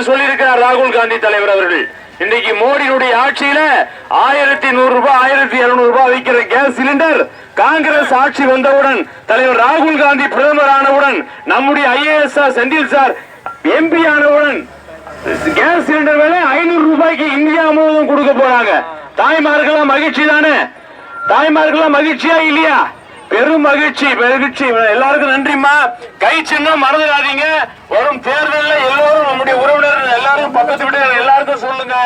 என்று சொல்லியிருக்கிறார் ராகுல் காந்தி தலைவர் அவர்கள். இன்னைக்கு மோடியினுடைய ஆட்சியில ஆயிரத்தி நூறு ரூபாய் ஆயிரத்தி இருநூறு ரூபாய் வைக்கிற கேஸ் சிலிண்டர் காங்கிரஸ் ஆட்சி வந்தவுடன் தலைவர் ராகுல் காந்தி பிரதமர் ஆனவுடன் நம்முடைய IAS sir Senthil sir MP ஆனவுடன் gas cylinder விலை ஐநூறு ரூபாய்க்கு இந்தியா முழுவதும் கொடுக்க போறாங்க. தாய்மார்கள்லாம் மகிழ்ச்சி தானே தாய்மார்கள்லாம் மகிழ்ச்சியா இல்லையா? பெரும் மகிழ்ச்சி எல்லாருக்கும் நன்றிம்மா. கை சின்னம் மறந்துடாதீங்க. வரும் தேர்தலில் எல்லோரும் நம்முடைய உறவினர்கள் எல்லாரும் பக்கத்து விட எல்லாருக்கும் சொல்லுங்க.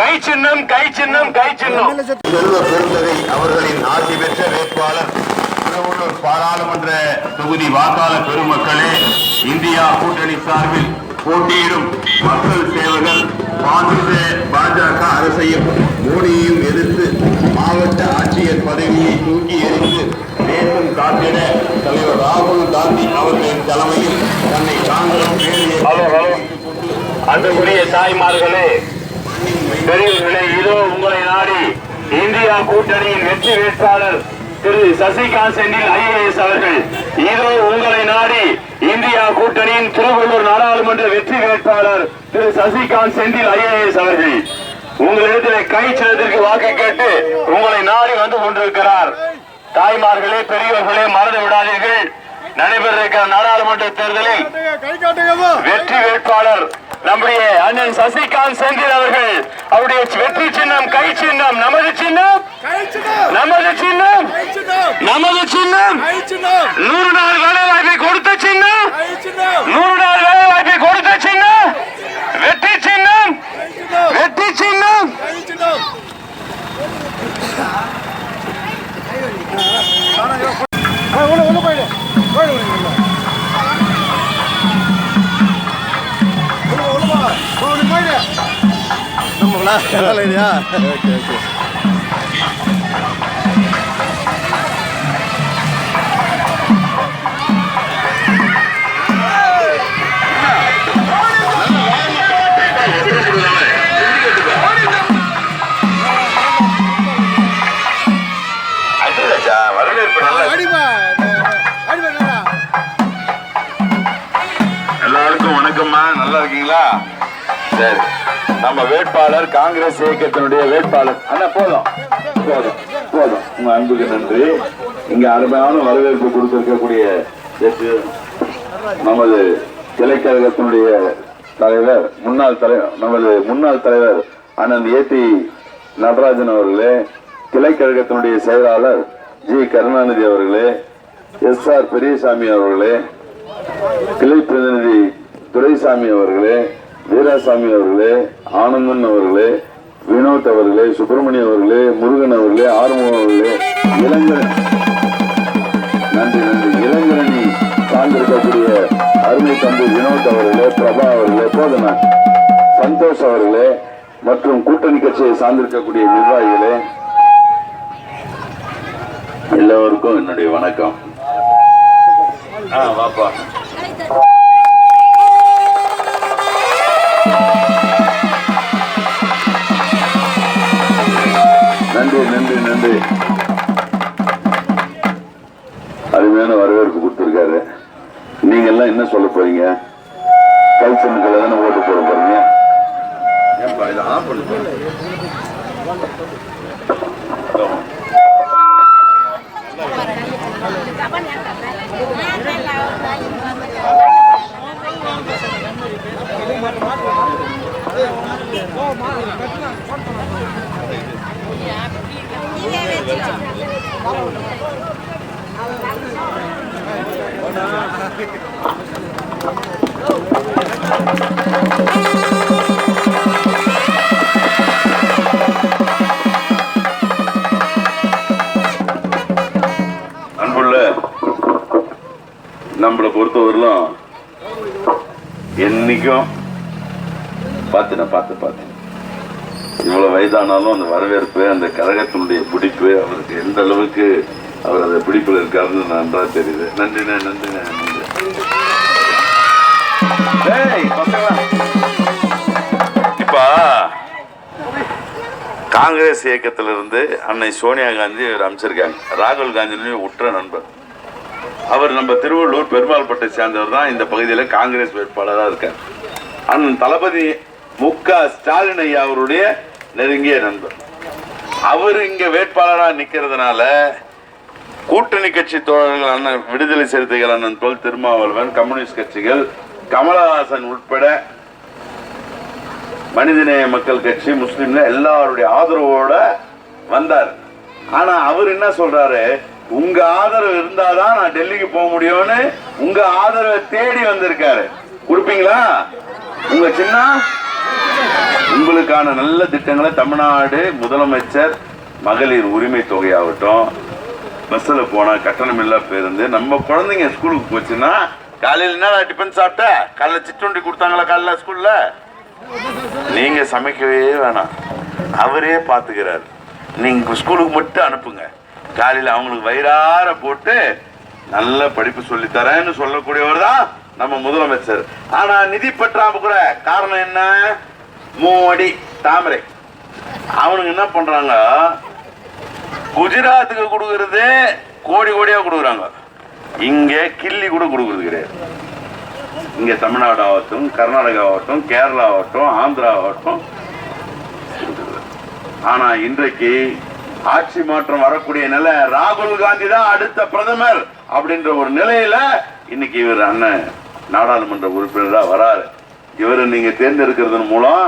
கை சின்னம் கை சின்னம் கை சின்னம். செல்வ பெருந்தகை அவர்களின் ஆட்சி பெற்ற வேட்பாளர் திருவள்ளூர் பாராளுமன்ற தொகுதி வாக்காளர் பெருமக்களே இந்தியா கூட்டணி சார்பில் போட்டியிடும் மக்கள் சேவகர் பாசிச பாஜக அரசையும் மோடியையும் எதிர்த்து மாவட்ட ஆட்சியர் பதவியை தூக்கி எறிந்து தேசம் காத்திட தலைவர் ராகுல் காந்தி அவர்களின் தலைமையில் தன்னை காங்கிரஸ் அன்புக்குரிய தாய்மார்களே பெரியவர்களே இதோ உங்களை நாடி இந்தியா கூட்டணியின் வெற்றி வேட்பாளர் திரு சசிகாந்த் செந்தில் ஐஏஎஸ் அவர்கள். இதோ உங்களை நாடி இந்தியா கூட்டணியின் திருவள்ளூர் நாடாளுமன்ற வெற்றி வேட்பாளர் திரு சசிகாந்த் செந்தில் ஐஏஎஸ் அவர்கள். உங்களிடத்தில் கை சின்னத்திற்கு வாக்கு கேட்டு உங்களை நாடி வந்து கொண்டிருக்கிறார். தாய்மார்களே பெரியவர்களே மறந்து விடாதீர்கள். நடைபெற இருக்கிற நாடாளுமன்ற தேர்தலில் வெற்றி வேட்பாளர் நம்முடைய அண்ணன் சசிகாந்த் செந்தில் அவர்கள் அவருடைய வெற்றி சின்னம் கை சின்னம் நமது சின்னம் நமது சின்னம் நமது சின்னம் நூறு நாள் வேலை வாய்ப்பை கொடுத்த சின்னம் நூறு இல்லையா ஓகே ஓகே எல்லாருக்கும் வணக்கம்மா. நல்லா இருக்கீங்களா? சரி. நம்ம வேட்பாளர் காங்கிரஸ் இயக்கத்தினுடைய வேட்பாளர். அண்ணா போதும். போதும். போதும். உங்க அன்புக்கு நன்றி. இங்க அருமையான வரவேற்பு கொடுத்திருக்கக்கூடிய நமது கிளைக்கழகத்தினுடைய தலைவர் முன்னாள் தலைவர் நமது முன்னாள் தலைவர் அண்ணன் ஏடி நடராஜன் அவர்களே கிளைக்கழகத்தினுடைய செயலாளர் ஜி கருணாநிதி அவர்களே எஸ் ஆர் பெரியசாமி அவர்களே கிளை பிரதிநிதி துரைசாமி அவர்களே வீராசாமி அவர்களே ஆனந்தன் அவர்களே வினோத் அவர்களே சுப்பிரமணியம் அவர்களே முருகன் அவர்களே ஆறுமுகம் அவர்களே இளைஞர் நன்றி நன்றி. இளைஞரணி சார்ந்திருக்கக்கூடிய அருமை தம்பி வினோத் அவர்களே பிரபா அவர்களே போதனா சந்தோஷ் அவர்களே மற்றும் கூட்டணி கட்சியை சார்ந்திருக்கக்கூடிய நிர்வாகிகளே. எல்லோருக்கும் என்னுடைய வணக்கம். ஆ வாப்பா. நன்றி நன்றி நன்றி அருமையான வரவேற்பு கொடுத்துருக்காரு. நீங்க எல்லாம் என்ன சொல்ல போறீங்க? கை தானே ஓட்டு போட போறீங்க ஏன்பா, இதை ஆஃப் பண்ணு. அன்புள்ள நம்மளை பொறுத்தவரையிலும் என்னைக்கும் பார்த்துன பார்த்து பார்த்து இவ்வளோ வயதானாலும் அந்த வரவேற்பு அந்த கழகத்தினுடைய பிடிப்பு அவருக்கு எந்த அளவுக்கு அவர் அந்த பிடிப்பில் இருக்காருன்னு நன்றா தெரியுது. நன்றிண்ணே நன்றிண்ணே நன்றி. டேய், காங்கிரஸ் இயக்கத்திலிருந்து அன்னை சோனியா காந்தி ஒரு அமைச்சிருக்காங்க. ராகுல் காந்தியுடைய உற்ற நண்பர். அவர் நம்ம திருவள்ளூர் பெருமாள்பட்டை சேர்ந்தவர் தான் இந்த பகுதியில் காங்கிரஸ் வேட்பாளராக இருக்கார். அண்ணன் தளபதி மு க ஸ்டாலின் ஐயா அவருடைய நெருங்கிய நண்பர். அவர் இங்க வேட்பாளரா நிக்கிறதுனால கூட்டணி கட்சி தோழர்கள் அண்ணன் விடுதலை சிறுத்தைகள் அண்ணன் தொல் திருமாவளவன் கம்யூனிஸ்ட் கட்சிகள் கமலஹாசன் உட்பட மனிதநேய மக்கள் கட்சி முஸ்லீம் எல்லாருடைய ஆதரவோட வந்தார். ஆனா அவர் என்ன சொல்றாரு? உங்க ஆதரவு இருந்தாதான் நான் டெல்லிக்கு போக முடியும்னு உங்க ஆதரவை தேடி வந்திருக்காரு. கொடுப்பீங்களா? உங்க சின்ன உங்களுக்கான நல்ல திட்டங்களை தமிழ்நாடு முதலமைச்சர் மகளிர் உரிமை தொகையாகட்டும் பஸ்ஸில் போனால் கட்டணமில்லா பேருந்து நம்ம குழந்தைங்க ஸ்கூலுக்கு போச்சுன்னா காலையில் என்ன டிஃபன் சாப்பிட்ட? காலைல சிற்றுண்டி கொடுத்தாங்களா காலைல ஸ்கூல்ல? நீங்க சமைக்கவே வேணாம். அவரே பார்த்துக்கிறார் நீங்க ஸ்கூலுக்கு மட்டும் அனுப்புங்க. காலையில் அவங்களுக்கு வயிறார போட்டு நல்ல படிப்பு சொல்லித்தரேன்னு சொல்லக்கூடியவர் தான் நம்ம முதலமைச்சர். ஆனா நிதி பற்றாக்குறை காரணம் என்ன? மூவடி தாமரை. அவனுங்க என்ன பண்றாங்க? குஜராத்துக்கு கொடுக்கறது கோடி கோடியா கொடுக்குறாங்க. இங்க கிள்ளி கூட கொடுக்கறது கிடையாது. இங்க தமிழ்நாடு ஆகட்டும் கர்நாடகா ஆகட்டும் கேரளா ஆகட்டும் ஆந்திரா ஆகட்டும். ஆனா இன்றைக்கு ஆட்சி மாற்றம் வரக்கூடிய நிலை ராகுல் காந்தி தான் அடுத்த பிரதமர் அப்படின்ற ஒரு நிலையில இன்னைக்கு இவர் அண்ணன். நாடாளுமன்ற உறுப்பினரா வராரு. இவரை நீங்க தேர்ந்தெடுக்கிறதன் மூலம்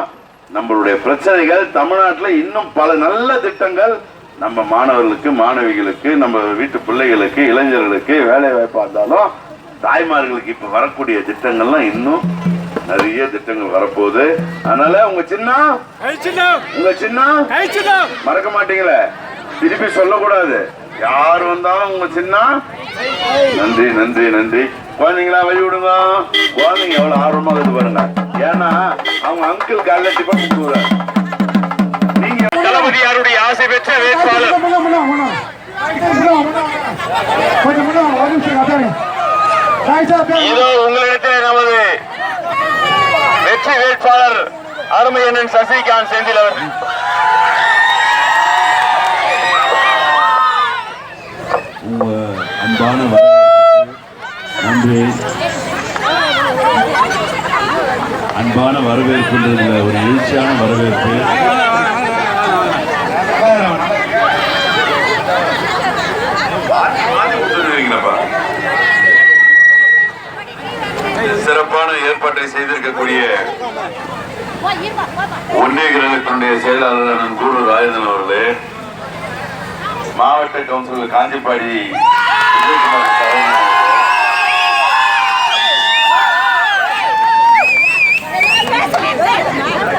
நம்மளுடைய பிரச்சனைகள் தமிழ்நாட்டுல இன்னும் பல நல்ல திட்டங்கள் நம்ம மாணவர்களுக்கு மாணவிகளுக்கு நம்ம வீட்டு பிள்ளைகளுக்கு இளைஞர்களுக்கு வேலை வாய்ப்பா இருந்தாலும் தாய்மார்களுக்கு இப்ப வரக்கூடிய திட்டங்கள்லாம் இன்னும் நிறைய திட்டங்கள் வரப்போகுது. அதனால உங்க சின்ன உங்க சின்ன மறக்க மாட்டீங்களே. திருப்பி சொல்லக்கூடாது. யார் வந்தாலும் உங்க சின்ன நன்றி நன்றி நன்றி. குழந்தைங்களா வழி விடுங்க குழந்தைங்க எவ்வளவு ஆர்வமா இருக்குது பாருங்க. ஏன்னா அவங்க அங்கிள் காலைல டிஃபன் கொடுக்குறாரு நீங்க தளபதியாருடைய ஆசை பெற்ற வேட்பாளர்? இதோ உங்களிடத்தில் நமது வெற்றி வேட்பாளர் அருமை அண்ணன் சசிகாந்த் செந்தில் அவர் உங்க அன்பான அன்று அன்பான வரவேற்பு ஒரு எழுச்சியான வரவேற்பு. சிறப்பான ஏற்பாட்டை செய்திருக்கக்கூடிய ஒன்றிய கிரகத்தினுடைய செயலாளர் அண்ணன் கூடூர் ராஜேந்திரன் அவர்களே மாவட்ட கவுன்சிலர் காஞ்சிப்பாடி விஜயகுமார் சரவணன் அவர்களே,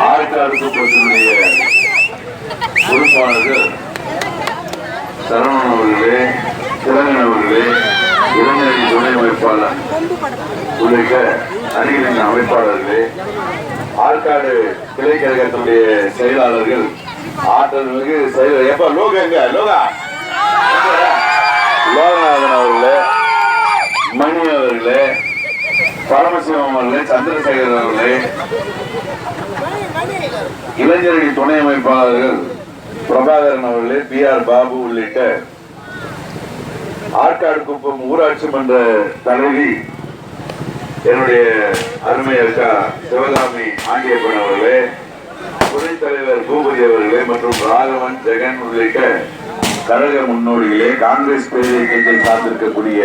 ஆற்காடு கூட்டத்தினுடைய பொறுப்பாளர்கள் சரவணன் அவர்களே திலகன் அவர்களே இளைஞரணி துணை அமைப்பாளர் உள்ளிட்ட அணிகளின் அமைப்பாளர்களே ஆற்காடு கிளை கழகத்தினுடைய செயலாளர்கள் ஆற்றல் மிகு செயலர் எப்ப லோகா எங்க லோகா லோகநாதன் அவர்களே மணி அவர்களே பரமசிவம் அவர்களே சந்திரசேகர் அவர்களே இளைஞரணி துணை அமைப்பாளர்கள் பிரபாகரன் அவர்களே பி ஆர் பாபு உள்ளிட்ட ஆற்காடு குப்பம் ஊராட்சி மன்ற தலைவி என்னுடைய அருமை அக்கா சிவகாமி ஆண்டியப்பன் அவர்களே துணைத் தலைவர் பூபதி அவர்களே மற்றும் ராகவன் ஜெகன் உள்ளிட்ட கழக முன்னோடிகளே காங்கிரஸ் பேரியக்கத்தை சார்ந்திருக்கக்கூடிய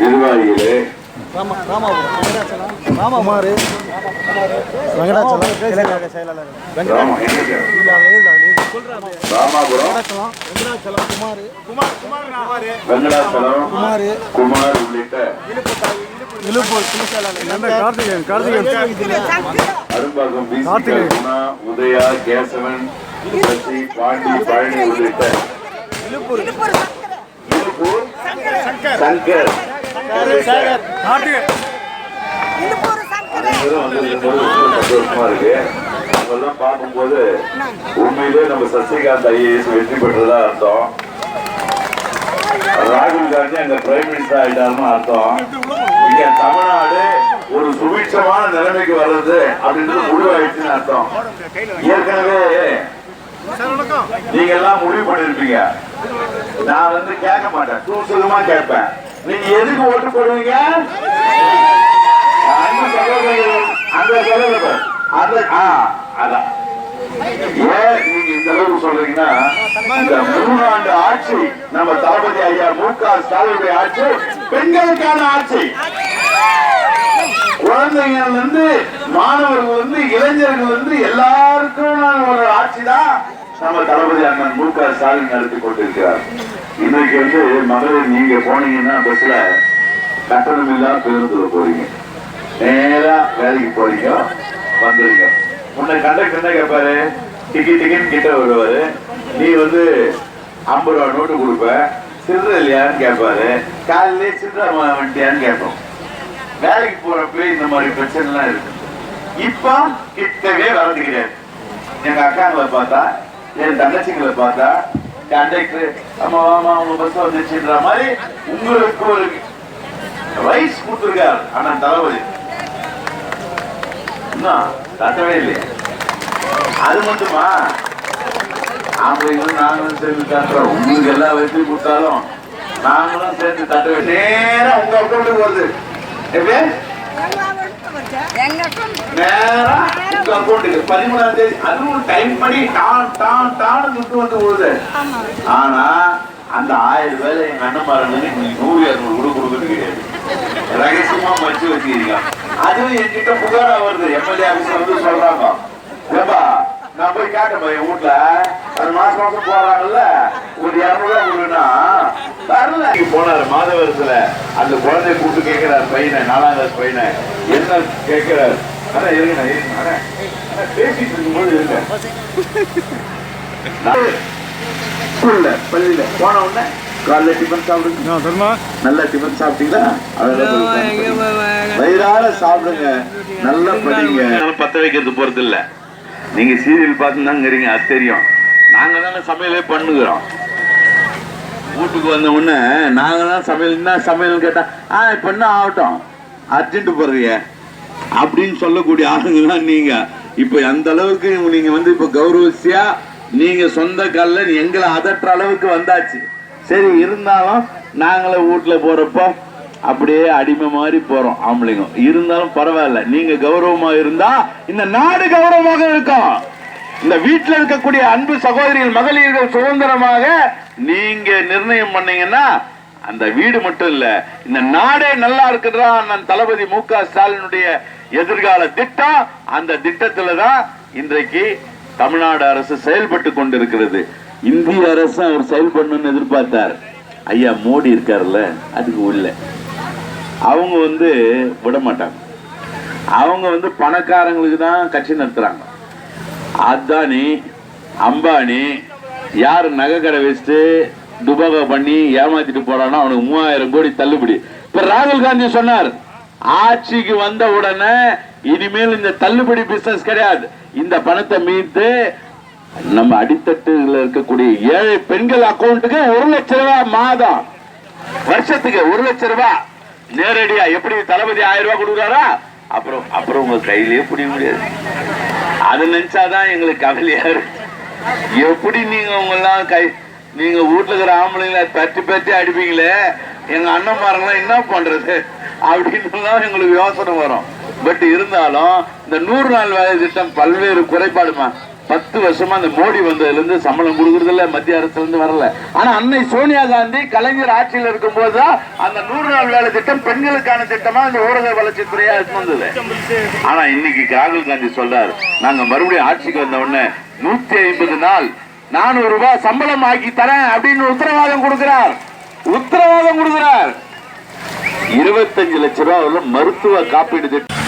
நிர்வாகிகளே ராமா ராமாபுரம் வெங்கடாச்சலம் ராமகுமார் வெங்கடாச்சலம் கிளைக்கழக செயலாளர். ராமா, எங்க? ராமாபுரம். வெங்கடாச்சலம் வெங்கடாச்சலம் குமார். குமார் குமார் வெங்கடாச்சலம். குமார். குமார் உள்ளிட்ட இழுப்பூர் துணை செயலாளர். கார்த்திகேயன் கார்த்திகேயன்? அரும்பாக்கம் பிசி குணா உதயா கேசவன் சசி பாண்டி பழனி உள்ளிட்ட இழுப்பூர் திருப்பூர் சங்கர். ரொம்ப சந்தோஷமா இருக்கு அவங்கெல்லாம் பார்க்கும்போது உண்மையிலே நம்ம சசிகாந்த் ஐஏஎஸ் வெற்றி பெற்றதா அர்த்தம். ராகுல் காந்தி அங்க பிரைம் மினிஸ்டர் ஆயிட்டாருன்னு அர்த்தம். இங்க தமிழ்நாடு ஒரு சுபிட்சமான நிலைமைக்கு வர்றது அப்படின்றது முடிவாயிடுச்சுன்னு அர்த்தம். ஏற்கனவே நீங்க எல்லாம் முடிவு பண்ணிருப்பீங்க. நான் வந்து கேட்க மாட்டேன். தூசுகமா கேட்பேன். நீங்க எதுக்கு ஓட்டு போடுவீங்க? அந்த செலவு அந்த ஆ, அதான். ஏன் நீங்க இந்த அளவுக்கு சொல்றீங்கன்னா இந்த மூணு ஆண்டு ஆட்சி நம்ம தளபதி ஐயா மு க ஸ்டாலினுடைய ஆட்சி பெண்களுக்கான ஆட்சி. குழந்தைங்கள்ல இருந்து மாணவர்கள் இருந்து இளைஞர்கள் இருந்து எல்லாருக்கும் ஒரு ஆட்சி தான் நம்ம தளபதி அண்ணன் மு க ஸ்டாலின் நடத்தி கொண்டிருக்கிறார். இன்னைக்கு வந்து மகளிர் நீங்க போனீங்கன்னா பஸ்ல கட்டணம் இல்லாம பேருந்துல போறீங்க. நேரா வேலைக்கு போறீங்க வந்துருங்க. உன்னை கண்டக்டர் என்ன கேட்பாரு டிக்கெட் டிக்கின்னு கிட்ட வருவாரு. நீ வந்து ஐம்பது ரூபா நோட்டு கொடுப்ப. சில்லற இல்லையான்னு கேட்பாரு. காலையிலே சில்லற வண்டியான்னு கேட்போம். வேலைக்கு போறப்ப இந்த மாதிரி பிரச்சனை எல்லாம் இருக்கு. இப்ப கிட்டவே வரது கிடையாது. எங்க அக்காங்களை பார்த்தா என் தங்கச்சிங்களை பார்த்தா கண்டக்டர் ஆமா ஆமா உங்க பஸ் வந்துச்சுன்ற மாதிரி உங்களுக்கு ஒரு ரைஸ் கொடுத்துருக்காரு. ஆனா தலைவலி என்ன தட்டவே இல்லையா. அது மட்டுமா? ஆம்பளைங்களும் நாங்களும் சேர்ந்து தட்டுறோம். உங்களுக்கு எல்லா வயசுலையும் கொடுத்தாலும் நாங்களும் சேர்ந்து தட்டவே நேரம் உங்க அக்கௌண்ட்டுக்கு வருது. எப்படி? நேரா உங்க அக்கௌண்ட்டுக்கு பதிமூணாம் தேதி அதுவும் டைம் பண்ணி டான் டான் டான் துட்டு வந்து விழுது ஆனா அந்த ஆயிரம் ரூபாயில எங்க அண்ணன் மாறனுக்கு நீங்க நூறு இரநூறு கூட கொடுக்கறது கிடையாது. ரகசியமா மச்சு வச்சுக்கிறீங்க அதுவும் என்கிட்ட புகாரா வருது. எம்எல்ஏ வந்து சொல்றாங்க. ஏப்பா நான் போய் கேட்டேன் என் வீட்டுல அது மாசம் மாசம் போறாங்கல்ல. ஒரு இரநூறுவா கொடுன்னா. தரல. போனாரு மாதவரத்துல. அந்த குழந்தைய கூப்பிட்டு கேட்கிறாரு பையனை நாலாம் கிளாஸ் பையனை. என்ன கேட்கிறாரு? அதான் இருங்க இருங்க பேசிட்டு இருக்கும்போது இருங்க. பள்ளியில போன உடனே காலைல டிஃபன் சாப்பிடுங்க. நல்ல டிஃபன் சாப்பிட்டீங்களா. வயிறார சாப்பிடுங்க. நல்லா படிங்க. பத்த வைக்கிறது போறது இல்ல நீங்க சீரியல் பார்த்துதாங்கிறீங்க அது தெரியும். நாங்க தானே சமையலே பண்ணுகிறோம். வீட்டுக்கு வந்த உடனே நாங்க தான் சமையல் என்ன சமையல் கேட்டா ஆ இப்ப என்ன ஆகட்டும்? அர்ஜென்ட் போடுறீங்க. அப்படின்னு சொல்லக்கூடிய ஆளுங்க தான் நீங்க. இப்ப அந்த அளவுக்கு நீங்க வந்து இப்ப கௌரவசியா நீங்க சொந்த காலில் எங்களை அதற்ற அளவுக்கு வந்தாச்சு. சரி இருந்தாலும் நாங்களே வீட்டுல போறப்போ அப்படியே அடிமை மாதிரி போறோம் ஆம்பளைங்க. இருந்தாலும் பரவாயில்ல. நீங்க கௌரவமா இருந்தா இந்த நாடு கௌரவமாக இருக்கும். இந்த வீட்டில் இருக்கக்கூடிய அன்பு சகோதரிகள் மகளிர்கள் சுதந்திரமாக நீங்க நிர்ணயம் பண்ணீங்கன்னா அந்த வீடு மட்டும் இல்ல இந்த நாடே நல்லா இருக்குதா நான் தளபதி மு க ஸ்டாலினுடைய எதிர்கால திட்டம். அந்த திட்டத்துல தான் இன்றைக்கு தமிழ்நாடு அரசு செயல்பட்டு கொண்டிருக்கிறது. இந்திய அரசு அவர் செயல்படணும்னு எதிர்பார்த்தார். ஐயா மோடி இருக்காருல்ல அதுக்கு உள்ள. அவங்க வந்து விட மாட்டாங்க அவங்க வந்து பணக்காரங்களுக்கு தான் கட்சி நடத்துறாங்க. அதானி அம்பானி யார் நகை கடை வச்சுட்டு துபாகா பண்ணி ஏமாத்திட்டு போறானோ அவனுக்கு மூவாயிரம் கோடி தள்ளுபடி. இப்ப ராகுல் காந்தி சொன்னார் ஆட்சிக்கு வந்த உடனே இனிமேல் இந்த தள்ளுபடி பிசினஸ் கிடையாது. இந்த பணத்தை மீட்டு நம்ம அடித்தட்டுல இருக்கக்கூடிய ஏழை பெண்கள் அக்கௌண்ட்டுக்கு ஒரு லட்ச ரூபாய் மாதம். வருஷத்துக்கு ஒரு லட்சம் ரூபாய் நேரடியா எப்படி தளபதி ஆயிரம் ரூபாய் கொடுக்குறாரா அப்புறம் அப்புறம் உங்க கையிலேயே பிடிக்க முடியாது. அது நினைச்சாதான் எங்களுக்கு கவலையா இருக்கு. எப்படி நீங்க உங்கெல்லாம் கை நீங்க வீட்டுல இருக்கிற ஆம்பளைங்களை தட்டி பத்தி அடிப்பீங்களே எங்க அண்ணன்மாரெல்லாம் என்ன பண்றது? அப்படின்னு எங்களுக்கு யோசனை வரும். பட் இருந்தாலும் இந்த நூறு நாள் வேலை திட்டம் பல்வேறு குறைபாடுமா பத்து வருஷமா அந்த மோடி வந்ததுல இருந்து சம்பளம் கொடுக்கறதில்ல மத்திய அரசுல இருந்து வரல. ஆனா அன்னை சோனியா காந்தி கலைஞர் ஆட்சியில் இருக்கும் போதுதான் அந்த நூறு நாள் வேலை திட்டம் பெண்களுக்கான திட்டமா அந்த ஊரக வளர்ச்சித்துறையா எடுத்து வந்தது. ஆனா இன்னைக்கு ராகுல் காந்தி சொல்றாரு நாங்க மறுபடியும் ஆட்சிக்கு வந்த உடனே நூத்தி ஐம்பது நாள் நானூறு ரூபாய் சம்பளம் ஆக்கி தரேன் அப்படின்னு உத்தரவாதம் கொடுக்கிறார். உத்தரவாதம் கொடுக்கிறார். இருபத்தஞ்சு லட்ச ரூபாய் மருத்துவ காப்பீடு திட்டம்.